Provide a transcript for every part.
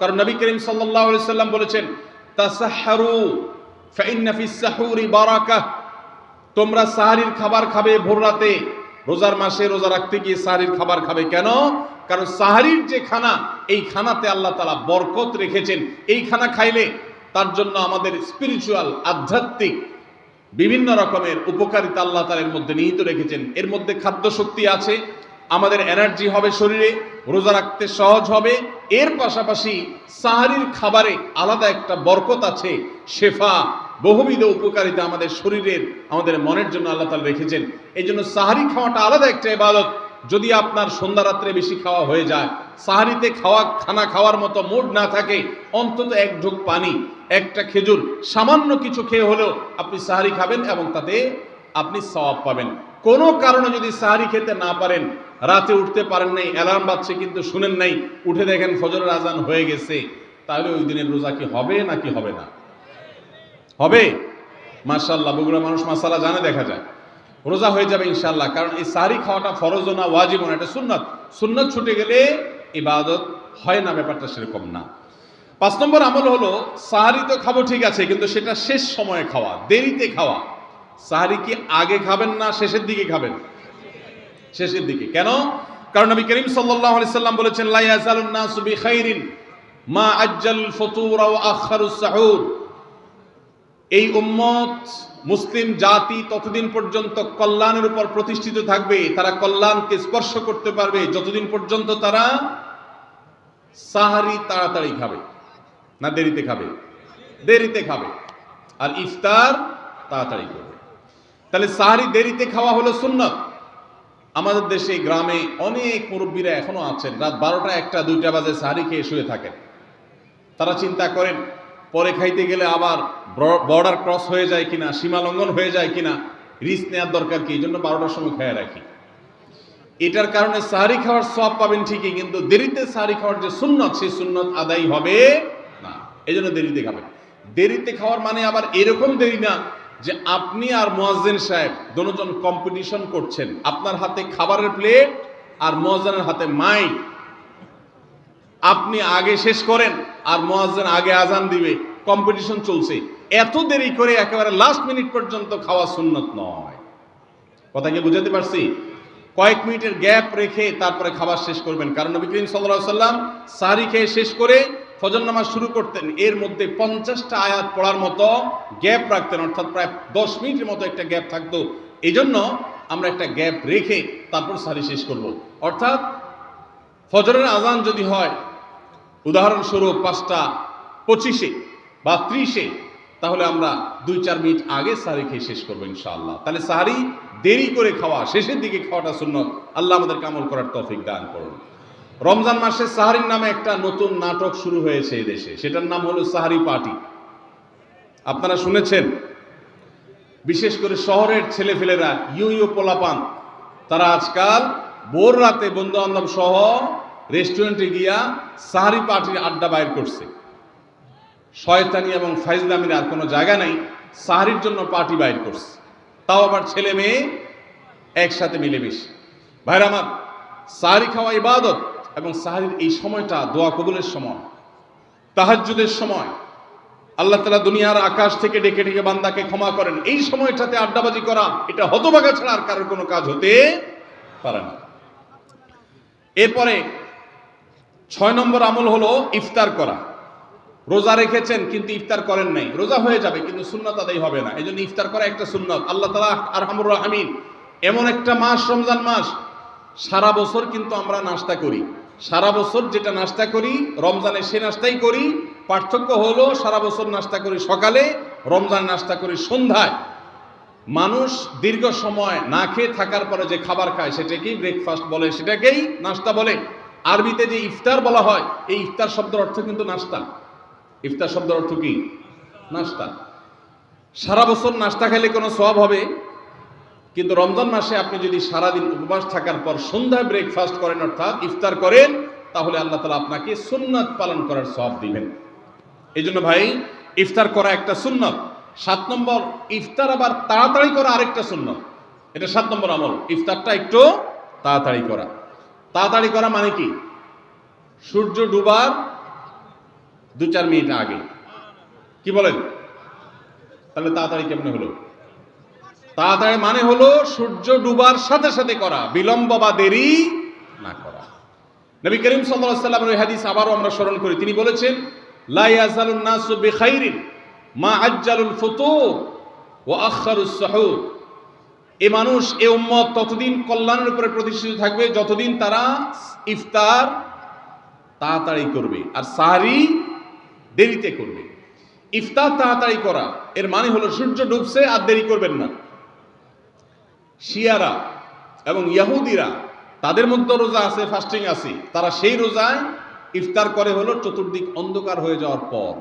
কারণ নবী করিম আলাইহি সাল্লাম বলেছেন, তাসাহহারু ফাইন্না ফিস সাহুরি বারাকাহ তোমরা সাহারির খাবার খাবে ভোর রাতে, রোজার মাসে রোজা রাখতে গিয়ে সাহারির খাবার খাবে কেন? কারণ সাহারির যে খানা, এই খানাতে আল্লাহ তালা বরকত রেখেছেন। এই খানা খাইলে তার জন্য আমাদের স্পিরিচুয়াল আধ্যাত্মিক, বিভিন্ন রকমের উপকারিতা আল্লাহ তালের মধ্যে নিহিত রেখেছেন। এর মধ্যে খাদ্য শক্তি আছে আমাদের এনার্জি হবে শরীরে, রোজা রাখতে সহজ হবে। এর পাশাপাশি সাহারির খাবারে আলাদা একটা বরকত আছে, শেফা, বহুবিধ উপকারিতা আমাদের শরীরের, আমাদের মনের জন্য আল্লাহ তালা রেখেছেন। এই জন্য সাহারি খাওয়াটা আলাদা একটা ইবাদত। যদি আপনার সন্ধ্যা রাত্রে বেশি খাওয়া হয়ে যায়, সাহারিতে খাওয়া, খানা খাওয়ার মতো মুড না থাকে, অন্তত এক ঢোক পানি, একটা খেজুর, সামান্য কিছু খেয়ে হলেও আপনি সাহারি খাবেন এবং তাতে আপনি সওয়াব পাবেন। কোনো কারণে যদি সাহারি খেতে না পারেন, রাতে উঠতে পারেন নাই, অ্যালার্ম বাজছে কিন্তু শুনেন নাই, উঠে দেখেন ফজরের আজান হয়ে গেছে, তাহলে ওই দিনের রোজা কি হবে নাকি হবে না? হবে? মার্শাল্লাহ বগুড়া মানুষ মাসালা জানে, দেখা যায়। রোজা হয়ে যাবে ইনশাল্লাহ কারণ এই সাহারি খাওয়াটা ফরজ না, ওয়াজিব না, এটা সুন্নত। সুন্নত ছুটে গেলে ইবাদত হয় না, ব্যাপারটা সেরকম না। পাঁচ নম্বর আমল হলো, সাহারি তো খাব ঠিক আছে, কিন্তু সেটা শেষ সময়ে খাওয়া, দেরিতে খাওয়া। সাহারি কি আগে খাবেন না শেষের দিকে খাবেন? শেষের দিকে। কেন? কারণ নবী করিম আলাইহি সাল্লাম বলেছেন, লা ইয়াজালুন নাসু বিখাইরিন মা আজ্জাল ফুতুর সাহুর। এই উম্মত মুসলিম জাতি ততদিন পর্যন্ত কল্যাণের উপর প্রতিষ্ঠিত থাকবে। তারা কল্যাণকে স্পর্শ করতে পারবে। যতদিন পর্যন্ত তারা সাহারি তাড়াতাড়ি খাবে না দেরিতে খাবে? দেরিতে খাবে। আর ইফতার তাড়াতাড়ি করবে। তাহলে সাহারি দেরিতে খাওয়া হলো সুন্নত। আমাদের দেশে গ্রামে অনেক মুরব্বীরা এখনও আছেন। রাত বারোটা একটা, দুইটা বাজে সাহারি খেয়ে শুয়ে থাকেন। তারা চিন্তা করেন, পরে খাইতে গেলে আবার বর্ডার ক্রস হয়ে যায় কিনা, সীমা লঙ্ঘন হয়ে যায় কিনা রিস্ক নেওয়ার দরকার কি? এই জন্য বারোটার সময় খেয়ে রাখি। এটার কারণে সাহারি খাওয়ার সব পাবেন ঠিকই, কিন্তু দেরিতে সাহারি খাওয়ার যে সুন্নত, সেই সুন্নত আদায় হবে না। এই জন্য দেরিতে খাবেন। দেরিতে খাওয়ার মানে আবার এরকম দেরি না যে আপনি আর মোয়াজ্জেন সাহেব দুজন কম্পিটিশন করছেন। আপনার হাতে খাবারের প্লেট আর মোয়াজ্জেনের হাতে মাইক। আপনি আগে শেষ করেন আর মোয়াজ্জেন আগে আজান দিবে। কম্পিটিশন চলছে। এত দেরি করে একেবারে লাস্ট মিনিট পর্যন্ত খাওয়া সুন্নত নয়। কথা কি বুঝাতে পারছি? কয়েক মিনিটের গ্যাপ রেখে তারপরে খাবার শেষ করবেন। কারণ নবী করিম সাল্লাম সাহারি খেয়ে শেষ করে ফজর নামাজ শুরু করতেন, এর মধ্যে পঞ্চাশটা আয়াত পড়ার মতো গ্যাপ রাখতেন, অর্থাৎ প্রায় দশ মিনিটের মতো একটা গ্যাপ থাকতো। এই জন্য আমরা একটা গ্যাপ রেখে তারপর সাহারি শেষ করব। অর্থাৎ ফজরের আজান যদি হয়, উদাহরণস্বরূপ পাঁচটা পঁচিশে বা ত্রিশে, তাহলে আমরা দুই চার মিনিট আগে সাহারি খেয়ে শেষ করব ইনশাআল্লাহ। তাহলে সাহারি দেরি করে খাওয়া, শেষের দিকে খাওয়াটা শূন্য আল্লাহ আমাদের কামল করার তৌফিক দান করুন। রমজান মাসে সাহারির নামে একটা নতুন নাটক শুরু হয়েছে এই দেশে। সেটার নাম হলো সাহারি পার্টি। আপনারা শুনেছেন? বিশেষ করে শহরের ছেলেফেলেরা ইউ ইউ পোলাপান, তারা আজকাল ভোর রাতে বন্ধু বান্ধব সহ রেস্টুরেন্টে গিয়া সাহারি পার্টির আড্ডা বাইর করছে। শয়তানি এবং ফাইজলামির আর কোনো জায়গা নেই, সাহারির জন্য পার্টি বাইর করছে। তাও আবার ছেলে মেয়ে একসাথে মিলেমিশে। ভাইরা আমার, সাহারি খাওয়া ইবাদত এবং সাহারির এই সময়টা দোয়া কবুলের সময়, তাহাজ্জুদের সময়। আল্লাহ তালা দুনিয়ার আকাশ থেকে ডেকে ডেকে বান্দাকে ক্ষমা করেন। এই সময়টাতে আড্ডাবাজি করা, এটা হতভাগা ছাড়া আর কারোর কোনো কাজ হতে পারে না। এরপরে ছয় নম্বর আমল হলো ইফতার করা। রোজা রেখেছেন, কিন্তু ইফতার করেন নাই। রোজা হয়ে যাবে, কিন্তু সুন্নত আদায় হবে না। এই জন্য ইফতার করা একটা সুন্নত। আল্লাহ তালা আর হামুর রাহমিন, এমন একটা মাস, রমজান মাস, সারা বছর কিন্তু আমরা নাস্তা করি। সারা বছর যেটা নাস্তা করি, রমজানে সে নাস্তাই করি। পার্থক্য হলো সারা বছর নাস্তা করি সকালে, রমজান নাস্তা করি সন্ধ্যায়। মানুষ দীর্ঘ সময় না খেয়ে থাকার পরে যে খাবার খায়, সেটাকেই ব্রেকফাস্ট বলে, সেটাকেই নাস্তা বলে। আরবিতে যে ইফতার বলা হয়, এই ইফতার শব্দের অর্থ কিন্তু নাস্তা। ইফতার শব্দের অর্থ কি? নাস্তা। সারা বছর নাস্তা খেলে কোনো সব হবে? কিন্তু রমজান মাসে আপনি যদি সারাদিন উপবাস থাকার পর সন্ধ্যায় ব্রেকফাস্ট করেন, অর্থাৎ ইফতার করেন, তাহলে আল্লাহ তালা আপনাকে সুন্নাত পালন করার সব দিবেন। এই জন্য ভাই, ইফতার করা একটা সুন্নত। সাত নম্বর, ইফতার আবার তাড়াতাড়ি করা আরেকটা সুন্নত। এটা সাত নম্বর আমল। ইফতারটা একটু তাড়াতাড়ি করা। তাড়াতাড়ি করা মানে কি? সূর্য ডুবার দু চার মিনিট আগে। কি বলেন? তাহলে তাড়াতাড়ি কেমনে হলো? তাড়াতাড়ি মানে হলো সূর্য ডুবার সাথে সাথে করা, বিলম্ব বা দেরি না করা। নবী করিম সাল্লাল্লাহু সাল্লামের ওই হাদিস আবারও আমরা স্মরণ করি। তিনি বলেছেন, লা ইয়াজালুন নাসু বিখাইরিন মা আজ্জালুল ফুতুর ওয়া আখারুস সাহুর। এ মানুষ, এ উম্মত ততদিন কল্যাণের উপরে প্রতিষ্ঠিত থাকবে যতদিন তারা ইফতার তাড়াতাড়ি করবে আর সাহারি দেরিতে করবে। ইফতার তাড়াতাড়ি করা, এর মানে হলো সূর্য ডুবছে আর দেরি করবেন না। শিয়ারা এবং ইয়াহুদিরা, তাদের মধ্যে রোজা আছে ফাস্টিং আছে। তারা সেই রোজায় ইফতার করে হলো চতুর্দিক অন্ধকার হয়ে যাওয়ার পর।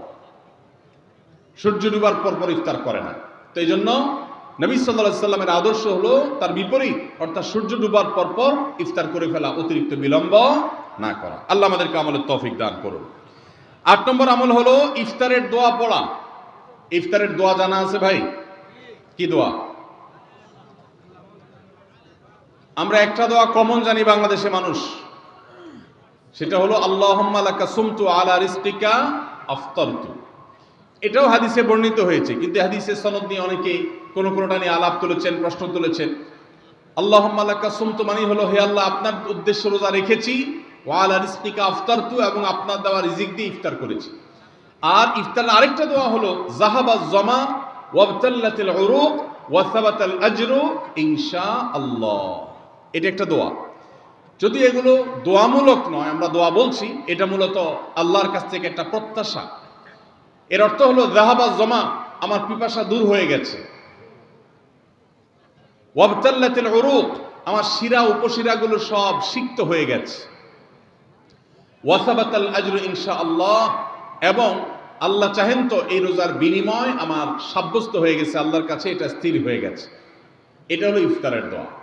সূর্য ডুবার পর পর ইফতার করে না। তো এই জন্য নবী সাল্লাহ সাল্লামের আদর্শ হলো তার বিপরীত, অর্থাৎ সূর্য ডুবার পর পর ইফতার করে ফেলা, অতিরিক্ত বিলম্ব না করা। আল্লাহ আমাদেরকে আমলের তৌফিক দান করুন। আট নম্বর আমল হলো ইফতারের দোয়া পড়া। ইফতারের দোয়া জানা আছে ভাই? কি দোয়া? আমরা একটা দোয়া কমন জানি বাংলাদেশে মানুষ। সেটা হলো আল্লাহ এটাও হাদিসে বর্ণিত হয়েছে, কিন্তু হাদিসের সনদ নিয়ে অনেকে কোনো কোনোটা নিয়ে আলাপ তুলেছেন, প্রশ্ন তুলেছেন। আল্লাহ সুমতু মানে হলো, হে আল্লাহ, আপনার উদ্দেশ্য রোজা রেখেছি ওয়ালা রিস্তিকা আফতারতু এবং আপনার দেওয়া রিজিক দিয়ে ইফতার করেছি। আর ইফতার আরেকটা দোয়া হলো, জাহাবা জমা ওয়াবতাল্লাতিল উরুক ওয়াসাবাতাল আজরু ইনশা আল্লাহ এটা একটা দোয়া। যদি এগুলো দোয়ামূলক নয়, আমরা দোয়া বলছি, এটা মূলত আল্লাহর কাছ থেকে একটা প্রত্যাশা। এর অর্থ হলো জাহাবা জমা আমার পিপাসা দূর হয়ে গেছে। উরুক আমার শিরা উপশিরাগুলো সব সিক্ত হয়ে গেছে। ওয়াসাবাতাল আজরু ইনশা আল্লাহ এবং আল্লাহ চাহেন তো এই রোজার বিনিময় আমার সাব্যস্ত হয়ে গেছে, আল্লাহর কাছে এটা স্থির হয়ে গেছে। এটা হলো ইফতারের দোয়া।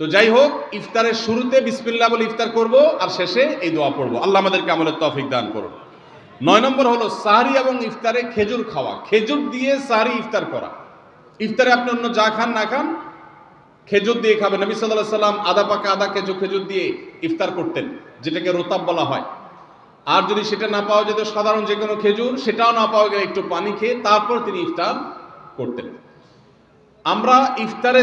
তো যাই হোক, ইফতারের শুরুতে বিসমিল্লাহ বলে ইফতার করব আর শেষে এই দোয়া পড়ব। আল্লাহ আমাদেরকে আমলের তফিক দান করুন। নয় নম্বর হলো সাহারি এবং ইফতারে খেজুর খাওয়া। খেজুর দিয়ে সাহারি ইফতার করা। ইফতারে আপনি অন্য যা খান, না খান, খেজুর দিয়ে খাবেন। নবী সাল্লাহ সাল্লাম আদা পাকা আদা খেজুর খেজুর দিয়ে ইফতার করতেন, যেটাকে রোতাব বলা হয়। আর যদি সেটা না পাওয়া যেত, সাধারণ যে কোনো খেজুর, সেটাও না পাওয়া গেলে একটু পানি খেয়ে তারপর তিনি ইফতার করতেন। আমরা ইফতারে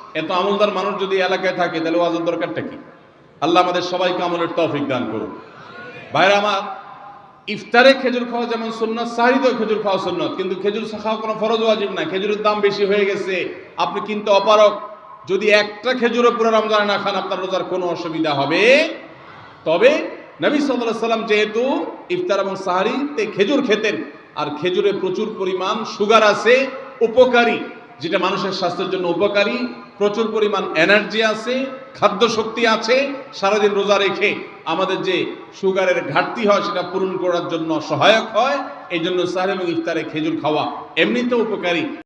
এত আমলদার মানুষ যদি এলাকায় থাকে, তাহলে ওয়াজের দরকারটা কি? আল্লাহ আমাদের সবাইকে আমলের তৌফিক দান করুন। ভাইরা আমার, ইফতারে খেজুর খাওয়া যেমন সুন্নত সাহারিতেও খেজুর খাওয়া সুন্নত, কিন্তু খেজুর খাওয়া কোনো ফরজ ওয়াজিব না। খেজুরের দাম বেশি হয়ে গেছে, আপনি কিনতে অপারক যদি একটা খেজুরও পুরো রমজানে না খান, আপনার রোজার কোনো অসুবিধা হবে। তবে নবী সাল্লাহ সাল্লাম যেহেতু ইফতার এবং সাহারিতে খেজুর খেতেন, আর খেজুরে প্রচুর পরিমাণ সুগার আছে, উপকারী, যেটা মানুষের স্বাস্থ্যের জন্য উপকারী প্রচুর পরিমাণ এনার্জি আছে খাদ্য শক্তি আছে, সারাদিন রোজা রেখে আমাদের যে সুগারের ঘাটতি হয় সেটা পূরণ করার জন্য সহায়ক হয় এই জন্য সাহেব এবং ইফতারে খেজুর খাওয়া এমনিতেও উপকারী।